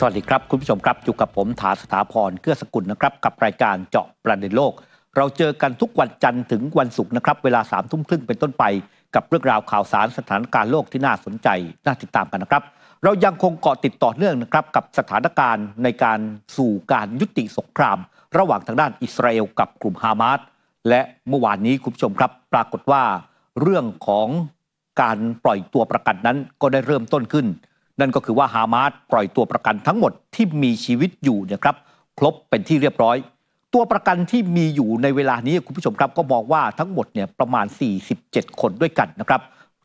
สวัสดีครับ คุณผู้ชมครับ อยู่กับผมถาสถาพรเกื้อสกุลนะครับ กับรายการเจาะประเด็นโลก เราเจอกันทุกวันจันทร์ถึงวันศุกร์นะครับ เวลาสามทุ่มครึ่งเป็นต้นไป กับเรื่องราวข่าวสารสถานการณ์โลกที่น่าสนใจ น่าติดตามกันนะครับ เรายังคงเกาะติดต่อเนื่องนะครับกับสถานการณ์ในการสู่การยุติสงคราม ระหว่างทางด้านอิสราเอลกับกลุ่มฮามาสและเมื่อวานนี้คุณผู้ชมครับ ปรากฏว่า เรื่องของการปล่อยตัวประกันนั้นก็ได้เริ่มต้นขึ้น นั่นก็คือว่าฮามาสปล่อยตัวประกันทั้งหมดที่มีชีวิตอยู่เนยครับครบเป็นที่เรียบร้อย ตัวประกันที่มีอยู่ในเวลานี้คุณผู้ชมครับ ก็มองว่าทั้งหมดเนี่ยประมาณ 47 คนด้วยกันนะครับ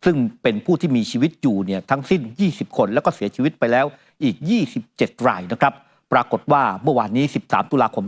ซึ่งเป็นผู้ที่มีชีวิตอยู่เนี่ยทั้งสิ้น 20 คน แล้วก็เสียชีวิตไปแล้วอีก 27 รายนะครับปรากฏว่าเมื่อวานนี้ 13 ตุลาคม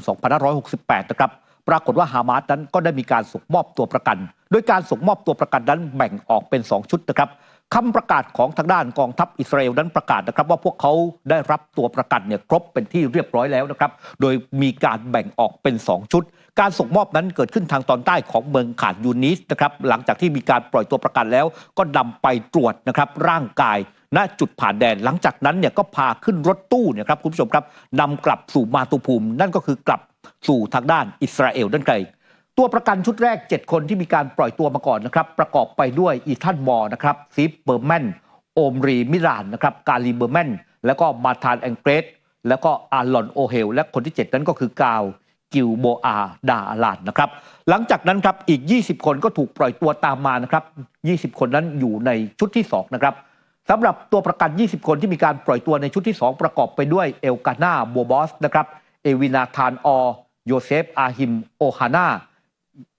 2568 นะครับปรากฏว่าฮามาสนั้นก็ได้มีการส่งมอบตัวประกัน โดยการส่งมอบตัวประกันนั้นแบ่งออกเป็น 2 ชุดนะครับ คำประกาศของทางด้านกองทัพอิสราเอลนั้นประกาศนะครับ ว่าพวกเขาได้รับตัวประกันเนี่ยครบเป็นที่เรียบร้อยแล้วนะครับ โดยมีการแบ่งออกเป็น 2 ชุด การส่งมอบนั้นเกิดขึ้นทางตอนใต้ของเมืองขานยูนิสนะครับหลังจากที่มีการปล่อยตัวประกันแล้ว ก็นำไปตรวจนะครับร่างกายณจุดผ่านแดนหลังจากนั้นเนี่ยก็พาขึ้นรถตู้เนี่ยครับคุณผู้ชมครับนำกลับสู่มาตุภูมิ นั่นก็คือกลับสู่ทางด้านอิสราเอลนั่นไกล ตัวประกันชุดแรก 7 คนที่มีการปล่อยตัวมาก่อนนะครับ ประกอบไปด้วยอีธานมอนะครับซิฟเบอร์แมนโอมรีมิรานนะครับกาลีเบอร์แมนแล้วก็มาธานแองเกรสแล้วก็อารลอนโอเฮลและคนที่ 7 นั้นก็คือกาวกิลโบอาดาลานนะครับ หลังจากนั้นครับอีก 20 คนก็ถูกปล่อยตัวตามมานะครับ 20 คนนั้นอยู่ในชุดที่ 2 นะครับสำหรับตัวประกัน 20 คนที่มีการปล่อยตัวในชุดที่ 2 ประกอบไปด้วยเอลกาน่าโบบอสนะครับเอวินาธานออโยเซฟอาฮิมโอฮาน่า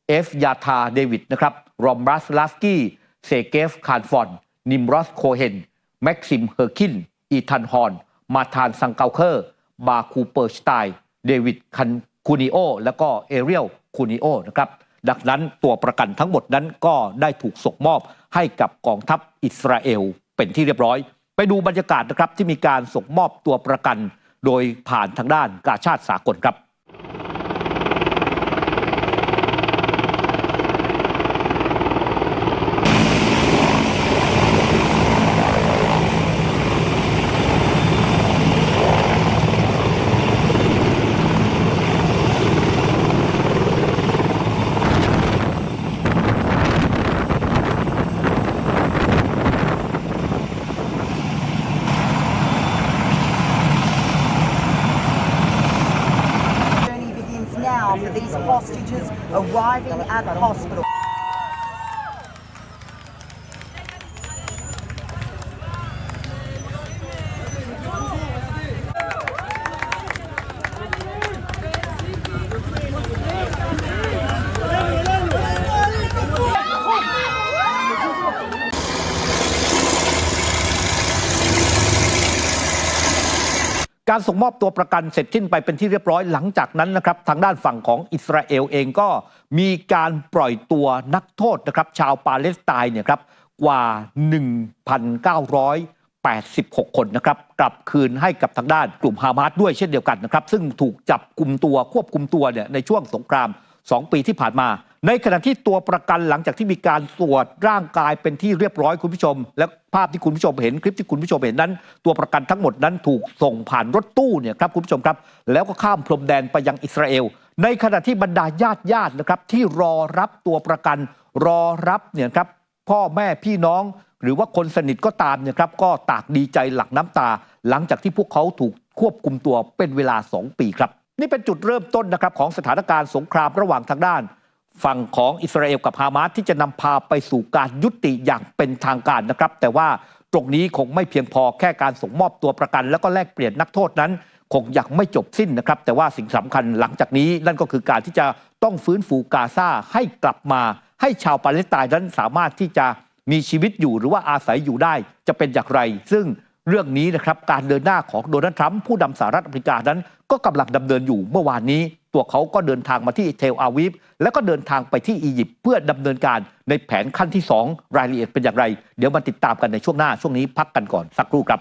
เอฟยาธาเดวิดนะครับรอมรัสลาสกี้เซเกฟคานฟอน นิมรอสโคเฮน แม็กซิมเฮอร์คิน อีธานฮอน มาธานซังเกาเคอร์ บาคูเปอร์สไตน์เดวิดคันคูนิโอ แล้วก็เอเรียลคูนิโอนะครับดังนั้นตัวประกันทั้งหมดนั้นก็ได้ถูกส่งมอบให้กับกองทัพอิสราเอลเป็นที่เรียบร้อย ไปดูบรรยากาศนะครับที่มีการส่งมอบตัวประกัน โดยผ่านทางด้านกาชาติสากลครับ arriving at the hospital. การส่งมอบตัวประกันเสร็จสิ้นไปเป็นที่เรียบร้อยหลังจากนั้นนะครับทางด้านฝั่งของอิสราเอลเองก็มีการปล่อยตัวนักโทษนะครับชาวปาเลสไตน์เนี่ยครับกว่า 1,986 คนนะครับกลับคืนให้กับทางด้านกลุ่มฮามาสด้วยเช่นเดียวกันนะครับซึ่งถูกจับกลุ่มตัวควบคุมตัวเนี่ยในช่วงสงคราม 2 ปีที่ผ่านมา ในขณะที่ตัวประกันหลังจากที่มีการตรวจร่างกายเป็นที่เรียบร้อยคุณผู้ชม และภาพที่คุณผู้ชมเห็นคลิปที่คุณผู้ชมเห็นนั้น ตัวประกันทั้งหมดนั้นถูกส่งผ่านรถตู้เนี่ยครับคุณผู้ชมครับ แล้วก็ข้ามพรมแดนไปยังอิสราเอล ในขณะที่บรรดาญาติญาตินะครับที่รอรับตัวประกัน รอรับเนี่ยครับพ่อแม่พี่น้อง หรือว่าคนสนิทก็ตามเนี่ยครับก็ตากดีใจหลั่งน้ำตา หลังจากที่พวกเขาถูกควบคุมตัวเป็นเวลา 2 ปีครับนี่เป็นจุดเริ่มต้นนะครับของสถานการณ์สงครามระหว่างทางด้าน ฝั่งของอิสราเอลกับฮามาสที่จะนำพาไปสู่การยุติอย่างเป็นทางการนะครับ แต่ว่าตรงนี้คงไม่เพียงพอแค่การส่งมอบตัวประกัน แล้วก็แลกเปลี่ยนนักโทษนั้น คงยังไม่จบสิ้นนะครับ แต่ว่าสิ่งสำคัญหลังจากนี้นั่นก็คือการที่จะต้องฟื้นฟูกาซาให้กลับมา ให้ชาวปาเลสไตน์นั้นสามารถที่จะมีชีวิตอยู่หรือว่าอาศัยอยู่ได้จะเป็นอย่างไร ซึ่งเรื่องนี้นะครับการเดินหน้าของโดนัลด์ทรัมป์ผู้นำสหรัฐอเมริกานั้น ก็กำลังดำเนินอยู่เมื่อวานนี้ ตัวเขาก็เดินทางมาที่เทลอาวิฟแล้วก็เดินทางไปที่อียิปต์เพื่อดำเนินการในแผนขั้นที่ 2 รายละเอียดเป็นอย่างไร เดี๋ยวมาติดตามกันในช่วงหน้าช่วงนี้พักกันก่อนสักครู่ครับ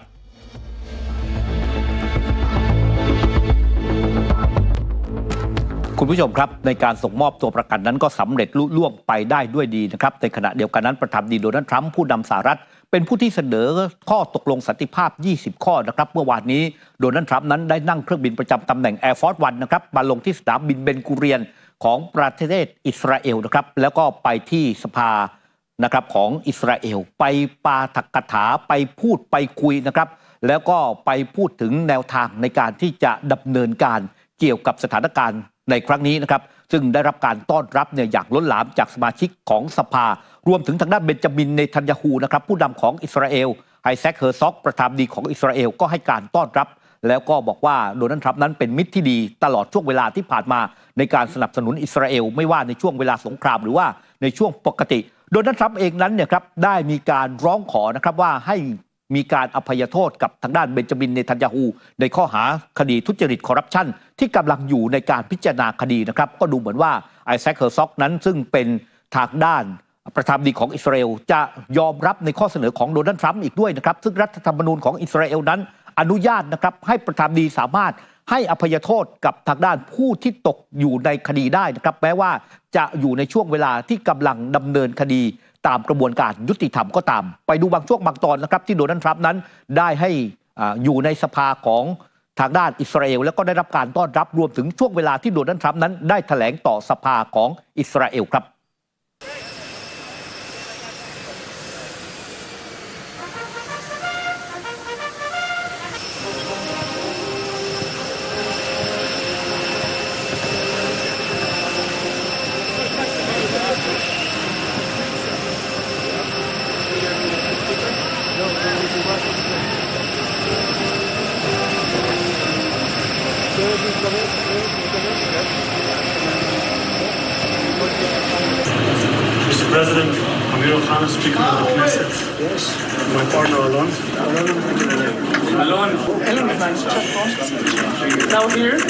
คุณผู้ชมครับในการส่งมอบตัวประกันนั้นก็สำเร็จลุล่วงไปได้ด้วยดีนะครับในขณะเดียวกันนั้นประธานดีโดนัลด์ทรัมป์ผู้นำสหรัฐ เป็นผู้ที่เสนอข้อตกลงสันติภาพ 20 ข้อนะครับเมื่อวานนี้โดนัลด์ทรัมป์นั้นได้นั่งเครื่องบินประจำตำแหน่ง Air Force One นะครับมาลงที่สนามบินเบนกูเรียนของประเทศอิสราเอลนะครับแล้วก็ไปที่สภานะครับของอิสราเอล ไปปาถักกถาไปพูดไปคุยนะครับแล้วก็ไปพูดถึงแนวทางในการที่จะดำเนินการเกี่ยวกับสถานการณ์ ในครั้งนี้นะครับซึ่งได้รับการต้อนรับเนี่ยอย่างล้นหลามจากสมาชิกของสภา รวมถึงทางด้านเบนจามินเนทันยาฮูนะครับผู้นำของอิสราเอลไอแซคเฮอร์ซอกประธานดีของอิสราเอลก็ให้การต้อนรับ แล้วก็บอกว่าโดนัลด์ทรัมป์นั้นเป็นมิตรที่ดีตลอดช่วงเวลาที่ผ่านมา ในการสนับสนุนอิสราเอลไม่ว่าในช่วงเวลาสงครามหรือว่าในช่วงปกติ โดนัลด์ทรัมป์เองนั้นเนี่ยครับได้มีการร้องขอนะครับว่าให้ มีการอภัยโทษกับทางด้านเบนจามินเนทันยาฮู ในข้อหาคดีทุจริตคอร์รัปชันที่กำลังอยู่ในการพิจารณาคดีนะครับ ก็ดูเหมือนว่าไอแซคเฮอร์ซอกนั้นซึ่งเป็นทางด้านประธานดีของอิสราเอลจะยอมรับในข้อเสนอของโดนัลด์ทรัมป์อีกด้วยนะครับ ซึ่งรัฐธรรมนูญของอิสราเอลนั้น อนุญาตนะครับให้ประธานดีสามารถให้อภัยโทษกับทางด้านผู้ที่ตกอยู่ในคดีได้นะครับแม้ว่าจะอยู่ในช่วงเวลาที่กำลังดำเนินคดี ตามกระบวนการยุติธรรมก็ตาม ไปดูบางช่วงบางตอนนะครับ ที่โดนัลด์ทรัมป์นั้นได้ให้อยู่ในสภาของทางด้านอิสราเอล แล้วก็ได้รับการต้อนรับรวมถึงช่วงเวลาที่โดนัลด์ทรัมป์นั้นได้แถลงต่อสภาของอิสราเอลครับ Mr. President, Amir Khan, Speaker of the Knesset. Yes. My partner Alon. Alon. Now here.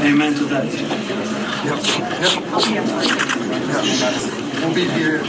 Amen to that. Yep. Yep. We'll be here and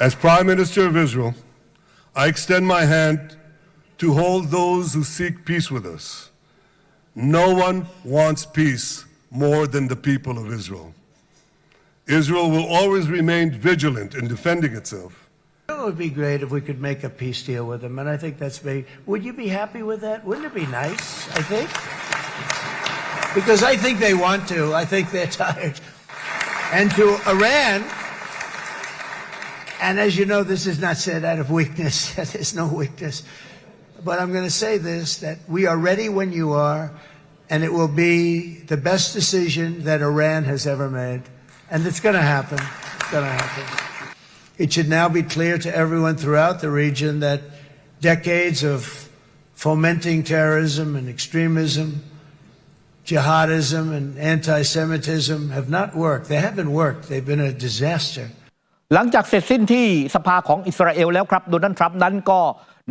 As Prime Minister of Israel, I extend my hand to hold those who seek peace with us. No one wants peace more than the people of Israel. Israel will always remain vigilant in defending itself. It would be great if we could make a peace deal with them, and I think that's big. Would you be happy with that? Wouldn't it be nice? I think. Because I think they want to. I think they're tired. And to Iran, and as you know, this is not said out of weakness. There's no weakness. But I'm going to say this that we are ready when you are, and it will be the best decision that Iran has ever made. And it's going to happen. It's going to happen. It should now be clear to everyone throughout the region that decades of fomenting terrorism and extremism, jihadism and anti Semitism have not worked. They haven't worked, they've been a disaster. หลังจากเสร็จสิ้นที่สภาของอิสราเอลแล้วครับโดนัลด์ทรัมป์นั้นก็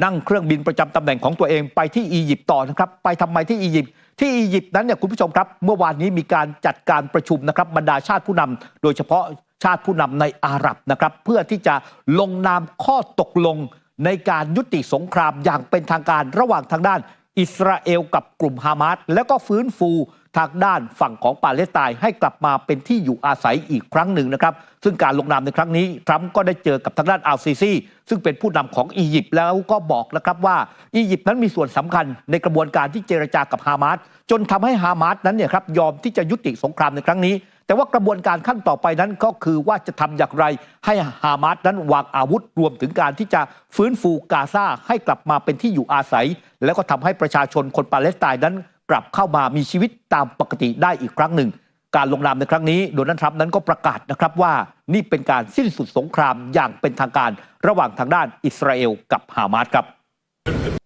นั่งเครื่องบินประจำตำแหน่งของตัวเองไปที่อียิปต์ต่อนะครับ ไปทำไมที่อียิปต์ที่อียิปต์นั้นเนี่ยคุณผู้ชมครับ เมื่อวานนี้มีการจัดการประชุมนะครับบรรดาชาติผู้นำโดยเฉพาะชาติผู้นำในอาหรับนะครับ เพื่อที่จะลงนามข้อตกลงในการยุติสงครามอย่างเป็นทางการระหว่างทางด้าน อิสราเอลกับกลุ่มฮามาสแล้วก็ฟื้นฟู ทางด้านฝั่งของปาเลสไตน์ให้กลับมาเป็นที่อยู่อาศัยอีกครั้งหนึ่งนะครับ ซึ่งการลงนามในครั้งนี้ทรัมป์ก็ได้เจอกับทางด้านอัลซีซีซึ่งเป็นผู้นำของอียิปต์แล้วก็บอกนะครับว่าอียิปต์นั้นมีส่วนสำคัญในกระบวนการที่เจรจากับฮามาสจนทำให้ฮามาสนั้นเนี่ยครับยอมที่จะยุติสงครามในครั้งนี้ แต่ว่ากระบวนการขั้นต่อไปนั้นก็คือว่าจะทำอย่างไร ให้ฮามาสนั้นวางอาวุธรวมถึงการที่จะฟื้นฟูกาซาให้กลับมาเป็นที่อยู่อาศัย แล้วก็ทำให้ประชาชนคนปาเลสไตน์นั้น กลับเข้ามามีชีวิตตามปกติได้อีกครั้งหนึ่ง การลงนามในครั้งนี้โดนัลด์ทรัมป์นั้นก็ประกาศนะครับว่านี่เป็นการสิ้นสุดสงครามอย่างเป็นทางการระหว่างทางด้านอิสราเอลกับฮามาสครับ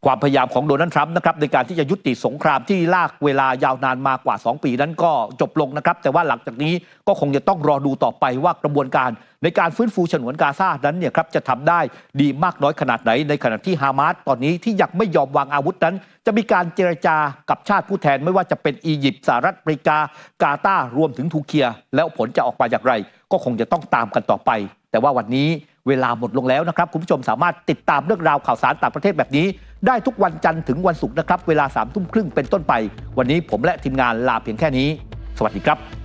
ความพยายามของโดนัลด์ทรัมป์นะครับในการที่จะยุติสงครามที่ลากเวลายาวนานมากว่า 2 ปีนั้นก็จบลงนะครับ แต่ว่าหลังจากนี้ก็คงจะต้องรอดูต่อไปว่ากระบวนการในการฟื้นฟูฉนวนกาซานั้นเนี่ยครับจะทำได้ดีมากน้อยขนาดไหน ในขณะที่ฮามาสตอนนี้ที่ยังไม่ยอมวางอาวุธนั้น จะมีการเจรจากับชาติผู้แทนไม่ว่าจะเป็นอียิปต์สหรัฐอเมริกากาตาร์รวมถึงทูเคีย แล้วผลจะออกมาอย่างไร ก็คงจะต้องตามกันต่อไป แต่ว่าวันนี้ เวลาหมดลงแล้วนะครับ คุณผู้ชมสามารถติดตามเรื่องราวข่าวสารต่างประเทศแบบนี้ ได้ทุกวันจันทร์ถึงวันศุกร์นะครับ เวลาสามทุ่มครึ่งเป็นต้นไป วันนี้ผมและทีมงานลาเพียงแค่นี้ สวัสดีครับ